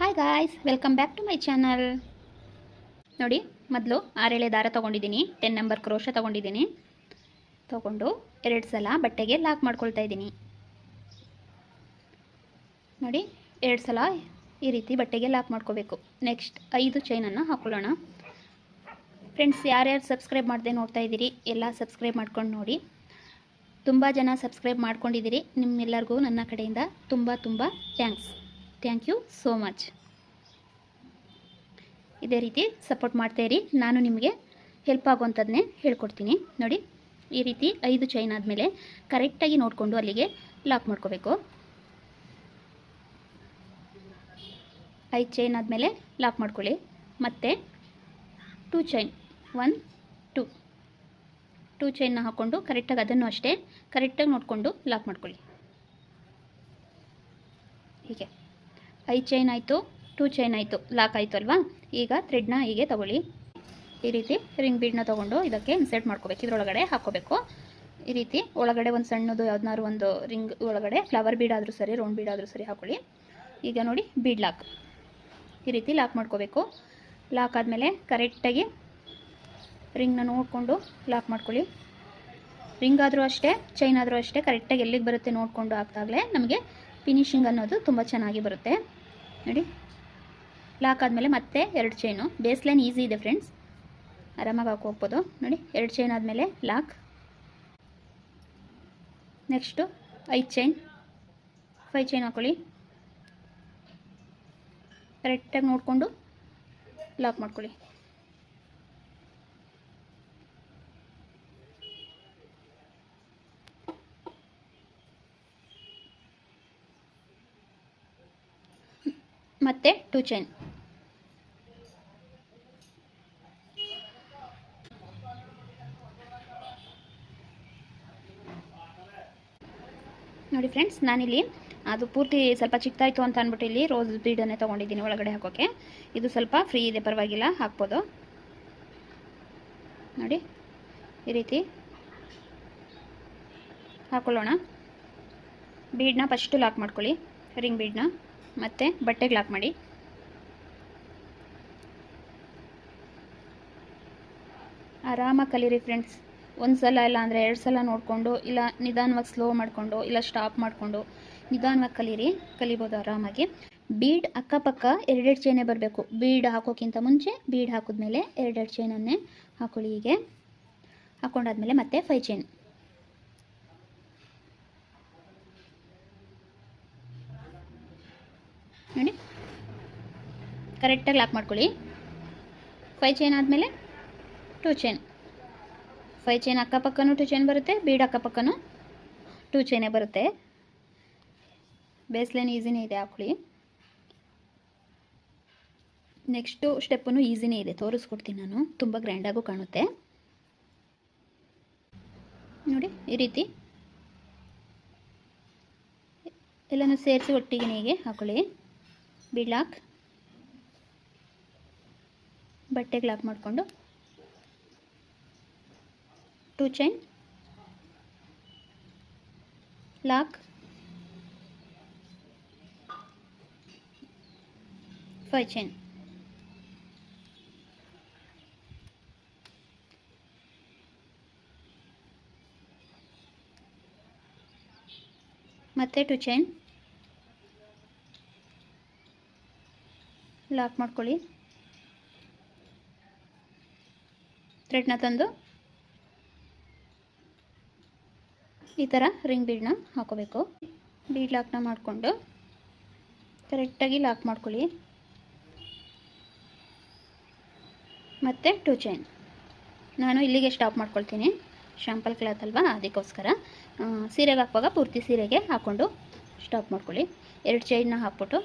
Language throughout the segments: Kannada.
Hi guys welcome back to my channel ನೋಡಿ, ಮೊದಲು ಆರೇಳೆ ದಾರ ತೊಗೊಂಡಿದ್ದೀನಿ ಟೆನ್ ನಂಬರ್ ಕ್ರೋಶ ತೊಗೊಂಡಿದ್ದೀನಿ. ತೊಗೊಂಡು ಎರಡು ಸಲ ಬಟ್ಟೆಗೆ ಲಾಕ್ ಮಾಡ್ಕೊಳ್ತಾ ಇದ್ದೀನಿ. ನೋಡಿ, ಎರಡು ಸಲ ಈ ರೀತಿ ಬಟ್ಟೆಗೆ ಲಾಕ್ ಮಾಡ್ಕೋಬೇಕು. ನೆಕ್ಸ್ಟ್ ಐದು ಚೈನನ್ನು ಹಾಕೊಳ್ಳೋಣ. ಫ್ರೆಂಡ್ಸ್ ಯಾರ್ಯಾರು ಸಬ್ಸ್ಕ್ರೈಬ್ ಮಾಡದೆ ನೋಡ್ತಾ ಇದ್ದೀರಿ, ಎಲ್ಲ ಸಬ್ಸ್ಕ್ರೈಬ್ ಮಾಡ್ಕೊಂಡು ನೋಡಿ. ತುಂಬ ಜನ ಸಬ್ಸ್ಕ್ರೈಬ್ ಮಾಡ್ಕೊಂಡಿದ್ದೀರಿ, ನಿಮ್ಮೆಲ್ಲರಿಗೂ ನನ್ನ ಕಡೆಯಿಂದ ತುಂಬ ತುಂಬ thanks thank you so much ಇದೇ ರೀತಿ ಸಪೋರ್ಟ್ ಮಾಡ್ತಾ ಇರಿ. ನಾನು ನಿಮಗೆ ಹೆಲ್ಪ್ ಆಗುವಂಥದ್ದನ್ನೇ ಹೇಳ್ಕೊಡ್ತೀನಿ. ನೋಡಿ, ಈ ರೀತಿ ಐದು ಚೈನ್ ಆದಮೇಲೆ ಕರೆಕ್ಟಾಗಿ ನೋಡಿಕೊಂಡು ಅಲ್ಲಿಗೆ ಲಾಕ್ ಮಾಡ್ಕೋಬೇಕು. ಐದು ಚೈನ್ ಆದಮೇಲೆ ಲಾಕ್ ಮಾಡ್ಕೊಳ್ಳಿ. ಮತ್ತು two chain one two two ಚೈನ್ನ ಹಾಕ್ಕೊಂಡು ಕರೆಕ್ಟಾಗಿ ಅದನ್ನು ಅಷ್ಟೇ ಕರೆಕ್ಟಾಗಿ ನೋಡಿಕೊಂಡು ಲಾಕ್ ಮಾಡ್ಕೊಳ್ಳಿ. ಹೀಗೆ. ಐದು ಚೈನ್ ಆಯಿತು, ಟೂ ಚೈನ್ ಆಯಿತು, ಲಾಕ್ ಆಯಿತು ಅಲ್ವಾ? ಈಗ ಥ್ರೆಡ್ನ ಹೀಗೆ ತಗೊಳ್ಳಿ. ಈ ರೀತಿ ರಿಂಗ್ ಬೀಡ್ನ ತೊಗೊಂಡು ಇದಕ್ಕೆ ಇನ್ಸರ್ಟ್ ಮಾಡ್ಕೋಬೇಕು. ಇದರೊಳಗಡೆ ಹಾಕೋಬೇಕು ಈ ರೀತಿ ಒಳಗಡೆ ಒಂದು ಸಣ್ಣದು ಯಾವ್ದಾದ್ರು ಒಂದು ರಿಂಗ್ ಒಳಗಡೆ ಫ್ಲವರ್ ಬೀಡ್ ಆದರೂ ಸರಿ ರೌಂಡ್ ಬೀಡ್ ಆದರೂ ಸರಿ ಹಾಕೊಳ್ಳಿ. ಈಗ ನೋಡಿ ಬೀಡ್ ಲಾಕ್ ಈ ರೀತಿ ಲಾಕ್ ಮಾಡ್ಕೋಬೇಕು. ಲಾಕ್ ಆದಮೇಲೆ ಕರೆಕ್ಟಾಗಿ ರಿಂಗ್ನ ನೋಡಿಕೊಂಡು ಲಾಕ್ ಮಾಡ್ಕೊಳ್ಳಿ. ರಿಂಗ್ ಆದರೂ ಅಷ್ಟೇ ಚೈನ್ ಆದರೂ ಅಷ್ಟೇ ಕರೆಕ್ಟಾಗಿ ಎಲ್ಲಿಗೆ ಬರುತ್ತೆ ನೋಡಿಕೊಂಡು ಹಾಕ್ದಾಗಲೇ ನಮಗೆ ಫಿನಿಶಿಂಗ್ ಅನ್ನೋದು ತುಂಬ ಚೆನ್ನಾಗಿ ಬರುತ್ತೆ. ನೋಡಿ. ಲಾಕ್ ಆದಮೇಲೆ ಮತ್ತೆ ಎರಡು ಚೈನು ಬೇಸ್ ಲೈನ್ ಈಸಿ ಇದೆ ಫ್ರೆಂಡ್ಸ್ ಆರಾಮಾಗಿ ಹಾಕಿ ಹೋಗ್ಬೋದು. ನೋಡಿ, ಎರಡು ಚೈನ್ ಆದಮೇಲೆ ಲಾಕ್ ನೆಕ್ಸ್ಟು ಐದು ಚೈನ್ ಫೈ ಚೈನ್ ಹಾಕೊಳ್ಳಿ. ಕರೆಕ್ಟಾಗಿ ನೋಡಿಕೊಂಡು ಲಾಕ್ ಮಾಡ್ಕೊಳ್ಳಿ. ಮತ್ತೆ ಟೂ ಚೈನ್. ನೋಡಿ ಫ್ರೆಂಡ್ಸ್ ನಾನಿಲ್ಲಿ ಅದು ಪೂರ್ತಿ ಸ್ವಲ್ಪ ಚಿಕ್ಕದಾಯಿತು ಅಂತ ಅಂದ್ಬಿಟ್ಟು ಇಲ್ಲಿ ರೋಸ್ ಬೀಡನ್ನೇ ತೊಗೊಂಡಿದ್ದೀನಿ ಒಳಗಡೆ ಹಾಕೋಕ್ಕೆ ಇದು ಸ್ವಲ್ಪ ಫ್ರೀ ಇದೆ, ಪರವಾಗಿಲ್ಲ, ಹಾಕ್ಬೋದು. ನೋಡಿ, ಈ ರೀತಿ ಹಾಕೊಳ್ಳೋಣ. ಬೀಡನ್ನ ಫಸ್ಟು ಲಾಕ್ ಮಾಡ್ಕೊಳ್ಳಿ ರಿಂಗ್ ಬೀಡನ್ನ ಮತ್ತು ಬಟ್ಟೆಗೆ ಲಾಕ್ ಮಾಡಿ. ಆರಾಮಾಗಿ ಕಲೀರಿ ಫ್ರೆಂಡ್ಸ್ ಒಂದು ಸಲ ಇಲ್ಲ ಅಂದರೆ ಎರಡು ಸಲ ನೋಡಿಕೊಂಡು, ಇಲ್ಲ ನಿಧಾನವಾಗಿ ಸ್ಲೋ ಮಾಡಿಕೊಂಡು, ಇಲ್ಲ ಸ್ಟಾಪ್ ಮಾಡಿಕೊಂಡು, ನಿಧಾನವಾಗಿ ಕಲೀರಿ, ಕಲಿಬೋದು ಆರಾಮಾಗಿ. ಬೀಡ್ ಅಕ್ಕಪಕ್ಕ ಎರಡೆರಡು ಚೈನೇ ಬರಬೇಕು. ಬೀಡ್ ಹಾಕೋಕ್ಕಿಂತ ಮುಂಚೆ ಬೀಡ್ ಹಾಕಿದ್ಮೇಲೆ ಎರಡೆರಡು ಚೈನನ್ನೇ ಹಾಕೊಳ್ಳಿ ಹೀಗೆ. ಹಾಕೊಂಡಾದ್ಮೇಲೆ ಮತ್ತೆ ಫೈ ಚೈನ್ ನೋಡಿ ಕರೆಕ್ಟಾಗಿ ಲಾಕ್ ಮಾಡ್ಕೊಳ್ಳಿ. ಫೈ ಚೈನ್ ಆದಮೇಲೆ ಟೂ ಚೈನ್ ಫೈ ಚೈನ್ ಅಕ್ಕಪಕ್ಕನೂ ಟೂ ಚೈನ್ ಬರುತ್ತೆ ಬೀಡ್ ಅಕ್ಕಪಕ್ಕನೂ ಟೂ ಚೈನೇ ಬರುತ್ತೆ. ಬೇಸ್ ಲೈನ್ ಈಸಿನೇ ಇದೆ, ಹಾಕೊಳ್ಳಿ. ನೆಕ್ಸ್ಟು ಸ್ಟೆಪ್ಪನ್ನು ಈಸಿನೇ ಇದೆ, ತೋರಿಸ್ಕೊಡ್ತೀನಿ ನಾನು. ತುಂಬ ಗ್ರ್ಯಾಂಡಾಗೂ ಕಾಣುತ್ತೆ. ನೋಡಿ, ಈ ರೀತಿ. ಎಲ್ಲನೂ ಸೇರಿಸಿ ಒಟ್ಟಿಗೆ ನೀಗೆ ಹಾಕೊಳ್ಳಿ. ಬೀಡ್ ಲಾಕ್ ಬಟ್ಟೆಗೆ ಲಾಕ್ ಮಾಡಿಕೊಂಡು two chain lock five chain. ಮತ್ತೆ ಟು ಚೈನ್ ಲಾಕ್ ಮಾಡ್ಕೊಳ್ಳಿ. ಥ್ರೆಡ್ನ ತಂದು ಈ ಥರ ರಿಂಗ್ ಬೀಡನ್ನ ಹಾಕೋಬೇಕು. ಬೀಡ್ ಲಾಕ್ನ ಮಾಡಿಕೊಂಡು ಕರೆಕ್ಟಾಗಿ ಲಾಕ್ ಮಾಡ್ಕೊಳ್ಳಿ. ಮತ್ತು ಟೂ ಚೈನ್. ನಾನು ಇಲ್ಲಿಗೆ ಸ್ಟಾಪ್ ಮಾಡ್ಕೊಳ್ತೀನಿ. ಶಾಂಪಲ್ ಕ್ಲಾತ್ ಅಲ್ವಾ? ಅದಕ್ಕೋಸ್ಕರ ಸೀರೆಗೆ ಹಾಕುವಾಗ ಪೂರ್ತಿ ಸೀರೆಗೆ ಹಾಕ್ಕೊಂಡು ಸ್ಟಾಪ್ ಮಾಡ್ಕೊಳ್ಳಿ. ಎರಡು ಚೈನ್ನ ಹಾಕ್ಬಿಟ್ಟು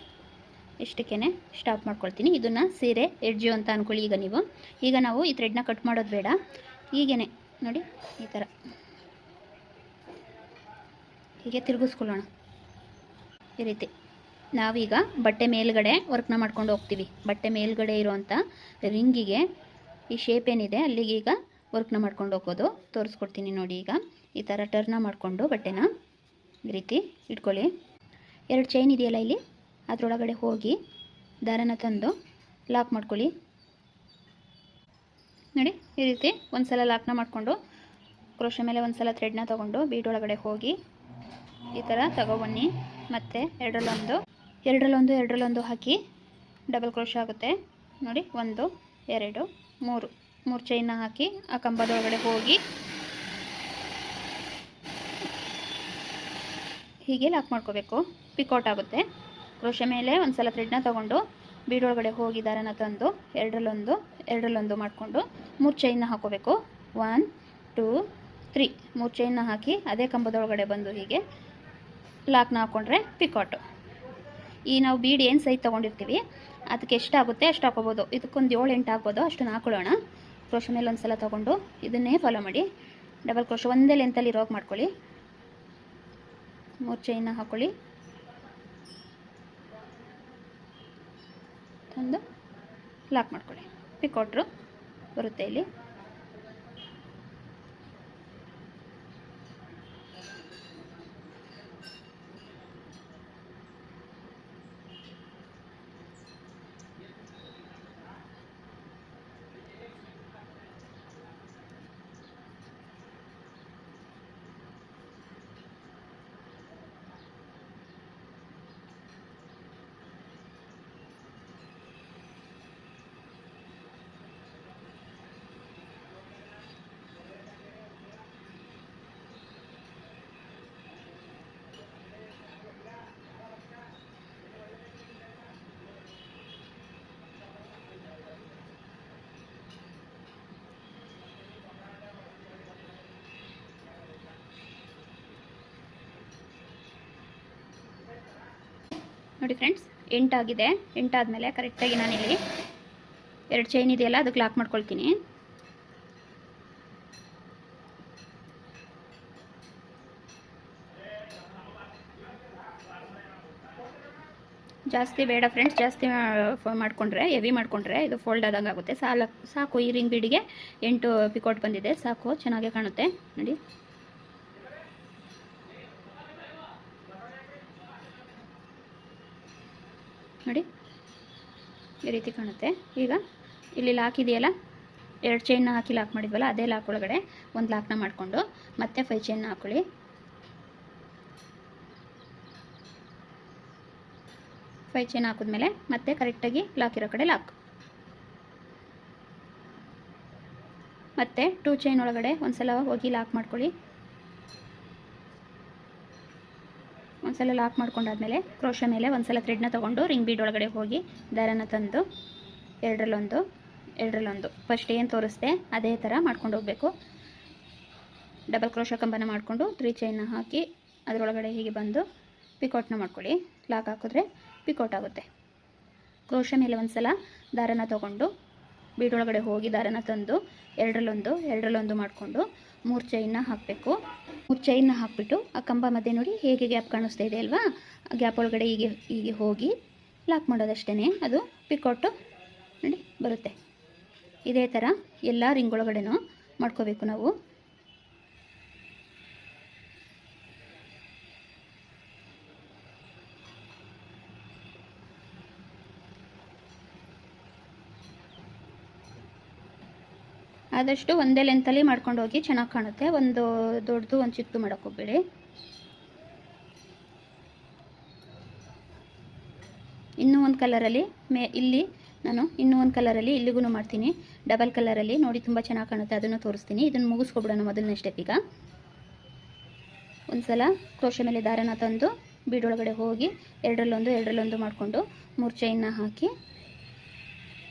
ಇಷ್ಟಕ್ಕೇ ಸ್ಟಾಪ್ ಮಾಡ್ಕೊಳ್ತೀನಿ. ಇದನ್ನು ಸೀರೆ ಎಡ್ಜು ಅಂತ ಅಂದ್ಕೊಳ್ಳಿ ಈಗ ನೀವು. ಈಗ ನಾವು ಈ ಥ್ರೆಡ್ನ ಕಟ್ ಮಾಡೋದು ಬೇಡ. ಹೀಗೇ ನೋಡಿ, ಈ ಥರ ಹೀಗೆ ತಿರುಗಿಸ್ಕೊಳ್ಳೋಣ. ಈ ರೀತಿ. ನಾವೀಗ ಬಟ್ಟೆ ಮೇಲ್ಗಡೆ ವರ್ಕ್ನ ಮಾಡ್ಕೊಂಡು ಹೋಗ್ತೀವಿ. ಬಟ್ಟೆ ಮೇಲ್ಗಡೆ ಇರೋವಂಥ ರಿಂಗಿಗೆ ಈ ಶೇಪ್ ಏನಿದೆ, ಅಲ್ಲಿಗೆ ಈಗ ವರ್ಕ್ನ ಮಾಡ್ಕೊಂಡು ಹೋಗೋದು. ತೋರಿಸ್ಕೊಡ್ತೀನಿ ನೋಡಿ ಈಗ. ಈ ಥರ ಟರ್ನ ಮಾಡಿಕೊಂಡು ಬಟ್ಟೆನ ಈ ರೀತಿ ಇಟ್ಕೊಳ್ಳಿ. ಎರಡು ಚೈನ್ ಇದೆಯಲ್ಲ ಇಲ್ಲಿ? ಅದರೊಳಗಡೆ ಹೋಗಿ ದಾರನ ತಂದು ಲಾಕ್ ಮಾಡ್ಕೊಳ್ಳಿ. ನೋಡಿ, ಈ ರೀತಿ ಒಂದು ಸಲ ಲಾಕ್ನ ಮಾಡಿಕೊಂಡು, ಕ್ರೋಶ ಮೇಲೆ ಒಂದು ಸಲ ಥ್ರೆಡ್ನ ತೊಗೊಂಡು ಬೀಡ್ ಒಳಗಡೆ ಹೋಗಿ ಈ ಥರ ತಗೊಬನ್ನಿ. ಮತ್ತು ಎರಡರಲ್ಲೊಂದು ಎರಡರಲ್ಲೊಂದು ಎರಡರಲ್ಲೊಂದು ಹಾಕಿ ಡಬಲ್ ಕ್ರೋಶ ಆಗುತ್ತೆ. ನೋಡಿ, ಒಂದು, ಎರಡು, ಮೂರು. ಮೂರು ಚೈನ ಹಾಕಿ ಆ ಕಂಬದೊಳಗಡೆ ಹೋಗಿ ಹೀಗೆ ಲಾಕ್ ಮಾಡ್ಕೋಬೇಕು. ಪಿಕೌಟ್ ಆಗುತ್ತೆ. ಕ್ರೋಶ ಮೇಲೆ ಒಂದು ಸಲ ಥ್ರೆಡ್ನ ತೊಗೊಂಡು ಬೀಡೊಳಗಡೆ ಹೋಗಿ ದಾರನ ತಂದು ಎರಡರಲ್ಲೊಂದು ಎರಡರಲ್ಲೊಂದು ಮಾಡಿಕೊಂಡು ಮೂರು ಚೈನ್ನ ಹಾಕೋಬೇಕು. ಒನ್ ಟೂ ತ್ರೀ ಮೂರು ಚೈನ್ನ ಹಾಕಿ ಅದೇ ಕಂಬದೊಳಗಡೆ ಬಂದು ಹೀಗೆ ಲಾಕ್ನ ಹಾಕ್ಕೊಂಡ್ರೆ ಪಿಕಾಟು ಈ ನಾವು ಬೀಡ್ ಏನು ಸೈಜ್ ತೊಗೊಂಡಿರ್ತೀವಿ, ಅದಕ್ಕೆ ಎಷ್ಟಾಗುತ್ತೆ ಅಷ್ಟು ಹಾಕೋಬೋದು. ಇದಕ್ಕೊಂದು ಏಳು ಎಂಟು ಆಗ್ಬೋದು ಅಷ್ಟನ್ನು ಹಾಕೊಳ್ಳೋಣ. ಕ್ರೋಶ ಮೇಲೆ ಒಂದು ಸಲ ತೊಗೊಂಡು ಇದನ್ನೇ ಫಾಲೋ ಮಾಡಿ. ಡಬಲ್ ಕ್ರೋಶ ಒಂದೇ ಲೆಂತಲ್ಲಿ ಇರೋಕೆ ಮಾಡ್ಕೊಳ್ಳಿ. ಮೂರು ಚೈನ್ನ ಹಾಕೊಳ್ಳಿ. ತಂದು ಲಾಕ್ ಮಾಡ್ಕೊಳ್ಳಿ. ಪಿಕೋಟ್ರು ಬರುತ್ತೆ ಇಲ್ಲಿ. ನೋಡಿ ಫ್ರೆಂಡ್ಸ್ ಎಂಟಾಗಿದೆ. ಎಂಟಾದಮೇಲೆ ಕರೆಕ್ಟಾಗಿ ನಾನಿಲ್ಲಿ ಎರಡು ಚೈನ್ ಇದೆಯಲ್ಲ, ಅದಕ್ಕೆ ಲಾಕ್ ಮಾಡ್ಕೊಳ್ತೀನಿ. ಜಾಸ್ತಿ ಬೇಡ ಫ್ರೆಂಡ್ಸ್ ಜಾಸ್ತಿ ಮಾಡಿಕೊಂಡ್ರೆ ಮಾಡ್ಕೊಂಡ್ರೆ ಹೆವಿ ಮಾಡ್ಕೊಂಡ್ರೆ ಇದು ಫೋಲ್ಡ್ ಆದಂಗೆ ಆಗುತ್ತೆ. ಸಾಲ, ಸಾಕು ಈ ರಿಂಗ್ ಬೀಡಿಗೆ ಎಂಟು ಪಿಕೋಟ್ ಬಂದಿದೆ, ಸಾಕು, ಚೆನ್ನಾಗೇ ಕಾಣುತ್ತೆ. ನೋಡಿ. ನೋಡಿ, ಈ ರೀತಿ ಕಾಣುತ್ತೆ. ಈಗ ಇಲ್ಲಿ ಲಾಕ್ ಇದೆಯಲ್ಲ? ಎರಡು ಚೈನ್ನ ಹಾಕಿ ಲಾಕ್ ಮಾಡಿದ್ವಲ್ಲ, ಅದೇ ಲಾಕ್ ಒಳಗಡೆ ಒಂದು ಲಾಕ್ನ ಮಾಡಿಕೊಂಡು ಮತ್ತೆ ಫೈ ಚೈನ್ನ ಹಾಕೊಳ್ಳಿ. ಫೈ ಚೈನ್ ಹಾಕಿದ್ಮೇಲೆ ಮತ್ತೆ ಕರೆಕ್ಟಾಗಿ ಲಾಕ್ ಇರೋ ಕಡೆ ಲಾಕ್. ಮತ್ತೆ ಟೂ ಚೈನ್ ಒಳಗಡೆ ಒಂದ್ಸಲ ಹೋಗಿ ಲಾಕ್ ಮಾಡ್ಕೊಳ್ಳಿ. ಒಂದ್ಸಲ ಲಾಕ್ ಮಾಡ್ಕೊಂಡಾದ್ಮೇಲೆ ಕ್ರೋಶ ಮೇಲೆ ಒಂದ್ಸಲ ಥ್ರೆಡ್ನ ತೊಗೊಂಡು ರಿಂಗ್ ಬೀಡ್ ಒಳಗಡೆ ಹೋಗಿ ದಾರನ ತಂದು ಎರಡರಲ್ಲೊಂದು ಎರಡರಲ್ಲೊಂದು. ಫಸ್ಟ್ ಏನು ತೋರಿಸ್ದೆ, ಅದೇ ಥರ ಮಾಡ್ಕೊಂಡು ಹೋಗಬೇಕು. ಡಬಲ್ ಕ್ರೋಶ ಕಂಬನ ಮಾಡಿಕೊಂಡು ತ್ರೀ ಚೈನ್ನ ಹಾಕಿ ಅದರೊಳಗಡೆ ಹೀಗೆ ಬಂದು ಪಿಕೋಟ್ನ ಮಾಡ್ಕೊಳ್ಳಿ. ಲಾಕ್ ಹಾಕಿದ್ರೆ ಪಿಕೌಟ್ ಆಗುತ್ತೆ. ಕ್ರೋಶ ಮೇಲೆ ಒಂದ್ಸಲ ದಾರನ ತೊಗೊಂಡು ಬೀಡೊಳಗಡೆ ಹೋಗಿ ದಾರನ ತಂದು ಎರಡರಲ್ಲೊಂದು ಎರಡರಲ್ಲೊಂದು ಮಾಡಿಕೊಂಡು ಮೂರು ಚೈನ್ನ ಹಾಕಬೇಕು. ಮೂರು ಚೈನ್ನ ಹಾಕಿಬಿಟ್ಟು ಆ ಕಂಬ ಮಧ್ಯೆ ನೋಡಿ ಹೇಗೆ ಗ್ಯಾಪ್ ಕಾಣಿಸ್ತಾ ಇದೆ ಅಲ್ವಾ? ಆ ಗ್ಯಾಪ್ ಒಳಗಡೆ ಹೀಗೆ ಹೀಗೆ ಹೋಗಿ ಲಾಕ್ ಮಾಡೋದಷ್ಟೇ ಅದು ಪಿಕೌಟು ನೋಡಿ ಬರುತ್ತೆ. ಇದೇ ಥರ ಎಲ್ಲ ರಿಂಗ್ ಒಳಗಡೆನೂ ಮಾಡ್ಕೋಬೇಕು ನಾವು. ಆದಷ್ಟು ಒಂದೇ ಲೆಂತಲ್ಲಿ ಮಾಡ್ಕೊಂಡು ಹೋಗಿ ಚೆನ್ನಾಗಿ ಕಾಣುತ್ತೆ. ಒಂದು ದೊಡ್ಡದು, ಒಂದು ಚಿಕ್ಕದು ಮಾಡೋಕ್ಕೆ ಹೋಗ್ಬೇಡಿ. ಇನ್ನೂ ಒಂದು ಕಲರಲ್ಲಿ ಮೇ, ಇಲ್ಲಿ ನಾನು ಇನ್ನೂ ಒಂದು ಕಲರಲ್ಲಿ ಇಲ್ಲಿಗೂ ಮಾಡ್ತೀನಿ. ಡಬಲ್ ಕಲರಲ್ಲಿ ನೋಡಿ ತುಂಬ ಚೆನ್ನಾಗಿ ಕಾಣುತ್ತೆ, ಅದನ್ನು ತೋರಿಸ್ತೀನಿ. ಇದನ್ನು ಮುಗಿಸ್ಕೊಬಿಡೋಣ ಮೊದಲನೇ ಸ್ಟೆಪ್ ಈಗ. ಒಂದು ಸಲ ಕ್ರೋಶ ಮೇಲೆ ದಾರನ ತಂದು ಬೀಡೊಳಗಡೆ ಹೋಗಿ ಎರಡರಲ್ಲೊಂದು ಎರಡರಲ್ಲೊಂದು ಮಾಡಿಕೊಂಡು ಮೂರು ಚೈನ್ನ ಹಾಕಿ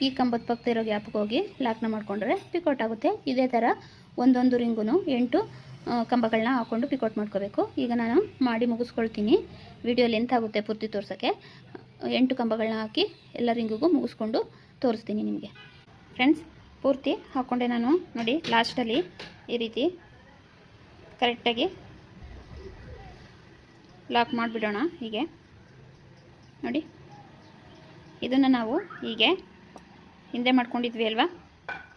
ಈ ಕಂಬದ ಪಕ್ಕ ಇರೋ ಗ್ಯಾಪ್ಗೆ ಹೋಗಿ ಲಾಕ್ನ ಮಾಡಿಕೊಂಡ್ರೆ ಪಿಕೌಟ್ ಆಗುತ್ತೆ. ಇದೇ ಥರ ಒಂದೊಂದು ರಿಂಗೂ ಎಂಟು ಕಂಬಗಳನ್ನ ಹಾಕ್ಕೊಂಡು ಪಿಕೌಟ್ ಮಾಡ್ಕೋಬೇಕು. ಈಗ ನಾನು ಮಾಡಿ ಮುಗಿಸ್ಕೊಳ್ತೀನಿ. ವಿಡಿಯೋ ಲೆಂತ್ ಆಗುತ್ತೆ ಪೂರ್ತಿ ತೋರ್ಸೋಕ್ಕೆ. ಎಂಟು ಕಂಬಗಳನ್ನ ಹಾಕಿ ಎಲ್ಲ ರಿಂಗಿಗೂ ಮುಗಿಸ್ಕೊಂಡು ತೋರಿಸ್ತೀನಿ ನಿಮಗೆ. ಫ್ರೆಂಡ್ಸ್, ಪೂರ್ತಿ ಹಾಕ್ಕೊಂಡೆ ನಾನು ನೋಡಿ ಲಾಸ್ಟಲ್ಲಿ ಈ ರೀತಿ ಕರೆಕ್ಟಾಗಿ ಲಾಕ್ ಮಾಡಿಬಿಡೋಣ ಹೀಗೆ. ನೋಡಿ, ಇದನ್ನು ನಾವು ಹೀಗೆ ಹಿಂದೆ ಮಾಡ್ಕೊಂಡಿದ್ವಿ ಅಲ್ವಾ?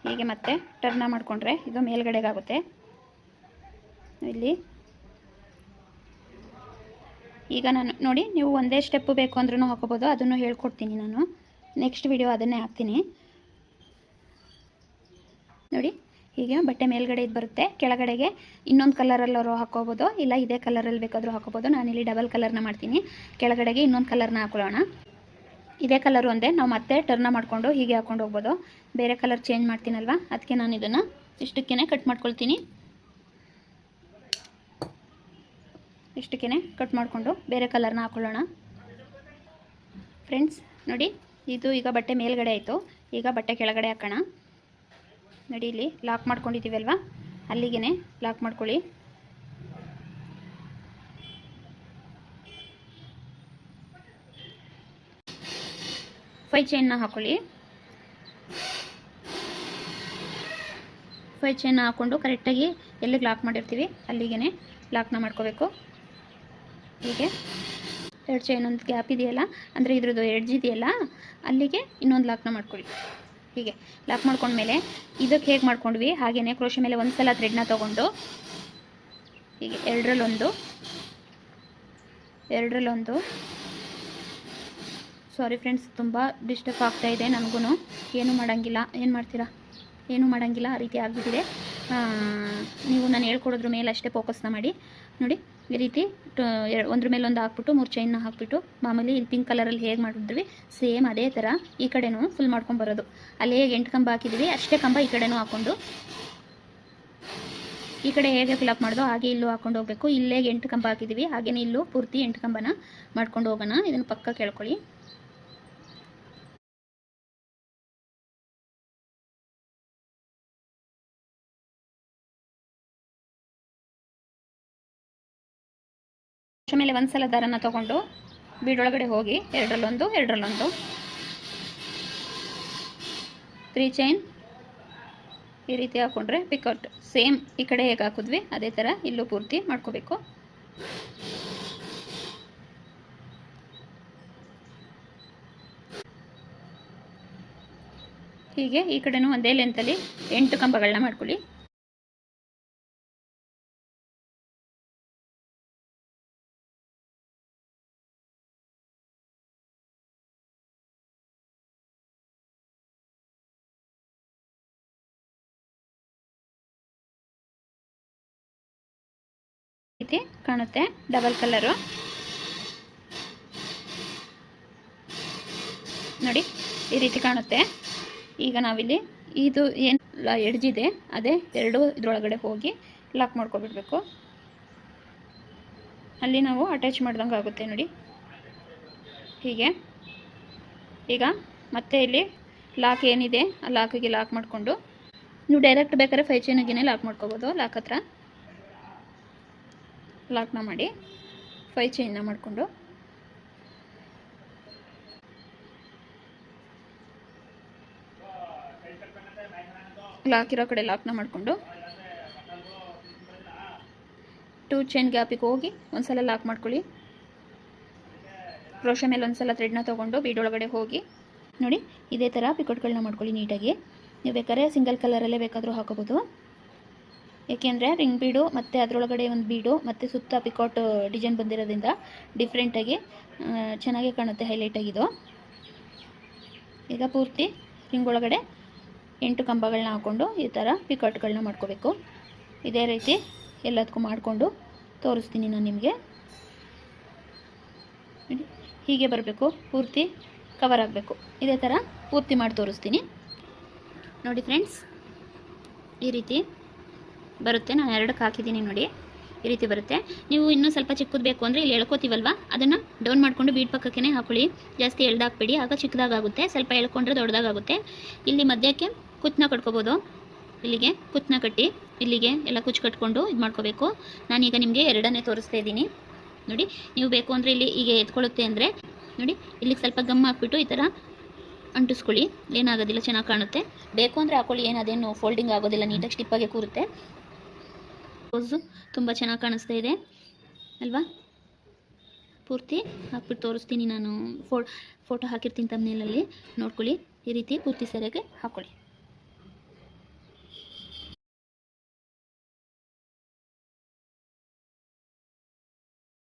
ಹೀಗೆ ಮತ್ತೆ ಟರ್ನ ಮಾಡಿಕೊಂಡ್ರೆ ಇದು ಮೇಲ್ಗಡೆಗಾಗುತ್ತೆ. ಇಲ್ಲಿ. ಈಗ ನಾನು ನೋಡಿ, ನೀವು ಒಂದೇ ಸ್ಟೆಪ್ಪು ಬೇಕು ಅಂದ್ರೂ ಹಾಕೋಬೋದು, ಅದನ್ನು ಹೇಳ್ಕೊಡ್ತೀನಿ ನಾನು. ನೆಕ್ಸ್ಟ್ ವಿಡಿಯೋ ಅದನ್ನೇ ಹಾಕ್ತೀನಿ. ನೋಡಿ, ಹೀಗೆ ಬಟ್ಟೆ ಮೇಲ್ಗಡೆ ಇದು ಬರುತ್ತೆ. ಕೆಳಗಡೆಗೆ ಇನ್ನೊಂದು ಕಲರಲ್ಲವರು ಹಾಕೋಬೋದು, ಇಲ್ಲ ಇದೇ ಕಲರಲ್ಲಿ ಬೇಕಾದರೂ ಹಾಕೋಬೋದು. ನಾನಿಲ್ಲಿ ಡಬಲ್ ಕಲರ್ನ ಮಾಡ್ತೀನಿ. ಕೆಳಗಡೆಗೆ ಇನ್ನೊಂದು ಕಲರ್ನ ಹಾಕೊಳ್ಳೋಣ. ಇದೇ ಕಲರ್ ಒಂದೇ. ನಾವು ಮತ್ತೆ ಟರ್ನ ಮಾಡಿಕೊಂಡು ಹೀಗೆ ಹಾಕೊಂಡು ಹೋಗ್ಬೋದು. ಬೇರೆ ಕಲರ್ ಚೇಂಜ್ ಮಾಡ್ತೀನಲ್ವ? ಅದಕ್ಕೆ ನಾನು ಇದನ್ನು ಇಷ್ಟಕ್ಕೇ ಕಟ್ ಮಾಡ್ಕೊಳ್ತೀನಿ. ಇಷ್ಟಕ್ಕೇ ಕಟ್ ಮಾಡಿಕೊಂಡು ಬೇರೆ ಕಲರ್ನ ಹಾಕೊಳ್ಳೋಣ. ಫ್ರೆಂಡ್ಸ್ ನೋಡಿ, ಇದು ಈಗ ಬಟ್ಟೆ ಮೇಲ್ಗಡೆ ಆಯಿತು. ಈಗ ಬಟ್ಟೆ ಕೆಳಗಡೆ ಹಾಕೋಣ. ನೋಡಿ, ಇಲ್ಲಿ ಲಾಕ್ ಮಾಡ್ಕೊಂಡಿದ್ದೀವಲ್ವ ಅಲ್ಲಿಗೆ ಲಾಕ್ ಮಾಡ್ಕೊಳ್ಳಿ. ಫೈ ಚೈನ್ನ ಹಾಕೊಳ್ಳಿ ಫೈ ಚೈನ್ನ ಹಾಕ್ಕೊಂಡು ಕರೆಕ್ಟಾಗಿ ಎಲ್ಲಿಗೆ ಲಾಕ್ ಮಾಡಿರ್ತೀವಿ? ಅಲ್ಲಿಗೆ ಲಾಕ್ನ ಮಾಡ್ಕೋಬೇಕು. ಹೀಗೆ. ಎರಡು ಚೈನ್ ಒಂದು ಗ್ಯಾಪ್ ಇದೆಯಲ್ಲ, ಅಂದರೆ ಇದ್ರದ್ದು ಎಡ್ಜ್ ಇದೆಯಲ್ಲ, ಅಲ್ಲಿಗೆ ಇನ್ನೊಂದು ಲಾಕ್ನ ಮಾಡ್ಕೊಳ್ಳಿ. ಹೀಗೆ. ಲಾಕ್ ಮಾಡ್ಕೊಂಡ್ಮೇಲೆ ಇದಕ್ಕೆ ಹೇಗೆ ಮಾಡ್ಕೊಂಡ್ವಿ? ಹಾಗೆಯೇ ಕ್ರೋಶಿ ಮೇಲೆ ಒಂದು ಸಲ ಥ್ರೆಡ್ನ ತೊಗೊಂಡು. ಹೀಗೆ. ಎರಡರಲ್ಲೊಂದು. ಎರಡರಲ್ಲೊಂದು. ಸಾರಿ ಫ್ರೆಂಡ್ಸ್ ತುಂಬ ಡಿಸ್ಟರ್ಬ್ ಆಗ್ತಾ ಇದೆ ನನಗೂ ಏನು ಮಾಡೋಂಗಿಲ್ಲ. ಏನು ಮಾಡ್ತೀರಾ? ಏನೂ ಮಾಡೋಂಗಿಲ್ಲ. ಆ ರೀತಿ ಆಗಿಬಿಟ್ಟಿದೆ. ನೀವು ನಾನು ಹೇಳ್ಕೊಡೋದ್ರ ಮೇಲೆ ಅಷ್ಟೇ ಫೋಕಸ್ನ ಮಾಡಿ. ನೋಡಿ, ಈ ರೀತಿ ಒಂದ್ರ ಮೇಲೆ ಒಂದು ಹಾಕ್ಬಿಟ್ಟು, ಮೂರು ಚೈನ್ನ ಹಾಕ್ಬಿಟ್ಟು, ಮಾಮೂಲಿ ಇಲ್ಲಿ ಪಿಂಕ್ ಕಲರಲ್ಲಿ ಹೇಗೆ ಮಾಡಿದ್ವಿ, ಸೇಮ್ ಅದೇ ಥರ ಈ ಕಡೆನೂ ಫುಲ್ ಮಾಡ್ಕೊಂಡು ಬರೋದು. ಅಲ್ಲಿ ಹೇಗೆ ಎಂಟು ಕಂಬ ಹಾಕಿದ್ವಿ, ಅಷ್ಟೇ ಕಂಬ ಈ ಕಡೆನೂ ಹಾಕ್ಕೊಂಡು. ಈ ಕಡೆ ಹೇಗೆ ಫಿಲಪ್ ಮಾಡೋದು ಹಾಗೆ ಇಲ್ಲೂ ಹಾಕೊಂಡು ಹೋಗಬೇಕು. ಇಲ್ಲೇ ಎಂಟು ಕಂಬ ಹಾಕಿದ್ದೀವಿ ಹಾಗೆಯೇ ಇಲ್ಲೂ ಪೂರ್ತಿ ಎಂಟು ಕಂಬನ ಮಾಡ್ಕೊಂಡು ಹೋಗೋಣ. ಇದನ್ನು ಪಕ್ಕ ಕೇಳ್ಕೊಳ್ಳಿ. ಮೇಲೆ ಒಂದು ಸಲ ದಾರನ ತಗೊಂಡು ಬೀಡೊಳಗಡೆ ಹೋಗಿ ಎರಡರಲ್ಲೊಂದು ಎರಡರಲ್ಲೊಂದು. ತ್ರೀ ಚೈನ್ ಈ ರೀತಿ ಹಾಕೊಂಡ್ರೆ ಪಿಕೌಟ್ ಸೇಮ್ ಈ ಕಡೆ ಹೇಗೆ ಹಾಕಿದ್ವಿ, ಅದೇ ಥರ ಇಲ್ಲೂ ಪೂರ್ತಿ ಮಾಡ್ಕೋಬೇಕು. ಹೀಗೆ ಈ ಕಡೆನೂ ಒಂದೇ ಲೆಂತಲ್ಲಿ ಎಂಟು ಕಂಬಗಳನ್ನ ಮಾಡ್ಕೊಳ್ಳಿ. ರೀತಿ ಕಾಣುತ್ತೆ ಡಬಲ್ ಕಲರು ನೋಡಿ, ಈ ರೀತಿ ಕಾಣುತ್ತೆ. ಈಗ ನಾವಿಲ್ಲಿ ಇದು ಏನು ಎಡ್ಜಿದೆ, ಅದೇ ಎರಡು ಇದರೊಳಗಡೆ ಹೋಗಿ ಲಾಕ್ ಮಾಡ್ಕೊಬಿಡ್ಬೇಕು. ಅಲ್ಲಿ ನಾವು ಅಟ್ಯಾಚ್ ಮಾಡ್ದಂಗೆ ಆಗುತ್ತೆ ನೋಡಿ. ಹೀಗೆ. ಈಗ ಮತ್ತೆ ಇಲ್ಲಿ ಲಾಕ್ ಏನಿದೆ, ಆ ಲಾಕಿಗೆ ಲಾಕ್ ಮಾಡಿಕೊಂಡು, ನೀವು ಡೈರೆಕ್ಟ್ ಬೇಕಾದ್ರೆ ಫೈ ಚೈನಾಗಿನೇ ಲಾಕ್ ಮಾಡ್ಕೋಬೋದು ಲಾಕ್ ಹತ್ರ. ಲಾಕ್ನ ಮಾಡಿ ಫೈ ಚೈನ್ನ ಮಾಡಿಕೊಂಡು. ಲಾಕ್ ಇರೋ ಕಡೆ ಲಾಕ್ನ ಮಾಡಿಕೊಂಡು. ಟೂ ಚೈನ್ ಗ್ಯಾಪಿಗೆ ಹೋಗಿ ಒಂದ್ಸಲ ಲಾಕ್ ಮಾಡ್ಕೊಳ್ಳಿ. ಕ್ರೋಶ ಮೇಲೆ ಒಂದ್ಸಲ ಥ್ರೆಡ್ನ ತೊಗೊಂಡು ಬೀಡೊಳಗಡೆ ಹೋಗಿ. ನೋಡಿ, ಇದೇ ಥರ ಪಿಕೋಟ್ಗಳನ್ನ ಮಾಡ್ಕೊಳ್ಳಿ ನೀಟಾಗಿ. ನೀವು ಬೇಕಾದ್ರೆ ಸಿಂಗಲ್ ಕಲರಲ್ಲೇ ಬೇಕಾದರೂ ಹಾಕೋಬೋದು. ಏಕೆಂದರೆ ರಿಂಗ್ ಬೀಡು ಮತ್ತು ಅದರೊಳಗಡೆ ಒಂದು ಬೀಡು ಮತ್ತು ಸುತ್ತ ಪಿಕಾಟ್ ಡಿಸೈನ್ ಬಂದಿರೋದ್ರಿಂದ ಡಿಫ್ರೆಂಟಾಗಿ ಚೆನ್ನಾಗೇ ಕಾಣುತ್ತೆ ಹೈಲೈಟ್ ಆಗಿದ್ದು ಈಗ ಪೂರ್ತಿ ರಿಂಗ್ ಒಳಗಡೆ ಎಂಟು ಕಂಬಗಳನ್ನ ಹಾಕ್ಕೊಂಡು ಈ ಥರ ಪಿಕಾಟ್ಗಳನ್ನ ಮಾಡ್ಕೋಬೇಕು. ಇದೇ ರೀತಿ ಎಲ್ಲದಕ್ಕೂ ಮಾಡಿಕೊಂಡು ತೋರಿಸ್ತೀನಿ ನಾನು ನಿಮಗೆ. ಹೀಗೆ ಬರಬೇಕು, ಪೂರ್ತಿ ಕವರ್ ಆಗಬೇಕು. ಇದೇ ಥರ ಪೂರ್ತಿ ಮಾಡಿ ತೋರಿಸ್ತೀನಿ. ನೋಡಿ ಫ್ರೆಂಡ್ಸ್ ಈ ರೀತಿ ಬರುತ್ತೆ. ನಾನು ಎರಡಕ್ಕೆ ಹಾಕಿದ್ದೀನಿ ನೋಡಿ. ಈ ರೀತಿ ಬರುತ್ತೆ. ನೀವು ಇನ್ನೂ ಸ್ವಲ್ಪ ಚಿಕ್ಕದು ಬೇಕು ಅಂದರೆ ಇಲ್ಲಿ ಎಳ್ಕೊತೀವಲ್ವ? ಅದನ್ನು ಡೌನ್ ಮಾಡಿಕೊಂಡು ಬೀಡ್ ಪಕ್ಕಕ್ಕೆ ಹಾಕೊಳ್ಳಿ. ಜಾಸ್ತಿ ಎಳ್ದಾಕ್ಬೇಡಿ. ಆಗ ಚಿಕ್ಕದಾಗುತ್ತೆ ಸ್ವಲ್ಪ ಎಳ್ಕೊಂಡ್ರೆ ದೊಡ್ಡದಾಗುತ್ತೆ ಇಲ್ಲಿ ಮಧ್ಯಕ್ಕೆ ಕುತ್ತನ ಕಟ್ಕೋಬೋದು. ಇಲ್ಲಿಗೆ ಕುತ್ತನ ಕಟ್ಟಿ, ಇಲ್ಲಿಗೆ ಎಲ್ಲ ಕುಚ್ಚು ಕಟ್ಕೊಂಡು ಇದು ಮಾಡ್ಕೋಬೇಕು. ನಾನೀಗ ನಿಮಗೆ ಎರಡನ್ನೇ ತೋರಿಸ್ತಾ ಇದ್ದೀನಿ. ನೋಡಿ, ನೀವು ಬೇಕು ಅಂದರೆ ಇಲ್ಲಿ ಹೀಗೆ ಎತ್ಕೊಳ್ಳುತ್ತೆ ಅಂದರೆ, ನೋಡಿ ಇಲ್ಲಿಗೆ ಸ್ವಲ್ಪ ಗಮ್ ಹಾಕ್ಬಿಟ್ಟು ಈ ಥರ ಅಂಟಿಸ್ಕೊಳ್ಳಿ. ಏನಾಗೋದಿಲ್ಲ, ಚೆನ್ನಾಗಿ ಕಾಣುತ್ತೆ. ಬೇಕು ಅಂದರೆ ಹಾಕೊಳ್ಳಿ. ಏನು ಫೋಲ್ಡಿಂಗ್ ಆಗೋದಿಲ್ಲ, ನೀಟಾಗಿ ಸ್ಟಿಪ್ಪಾಗೆ ಕೂರುತ್ತೆ. ರೋಸು ತುಂಬ ಚೆನ್ನಾಗಿ ಕಾಣಿಸ್ತಾ ಇದೆ. ಅಲ್ವಾ? ಪೂರ್ತಿ ಹಾಕ್ಬಿಟ್ಟು ತೋರಿಸ್ತೀನಿ ನಾನು ಫೋ ಫೋಟೋ ಹಾಕಿರ್ತೀನಿ ತಮ್ಮನೇಲಲ್ಲಿ ನೋಡ್ಕೊಳ್ಳಿ. ಈ ರೀತಿ ಪೂರ್ತಿ ಸರಿಯಾಗಿ ಹಾಕ್ಕೊಳ್ಳಿ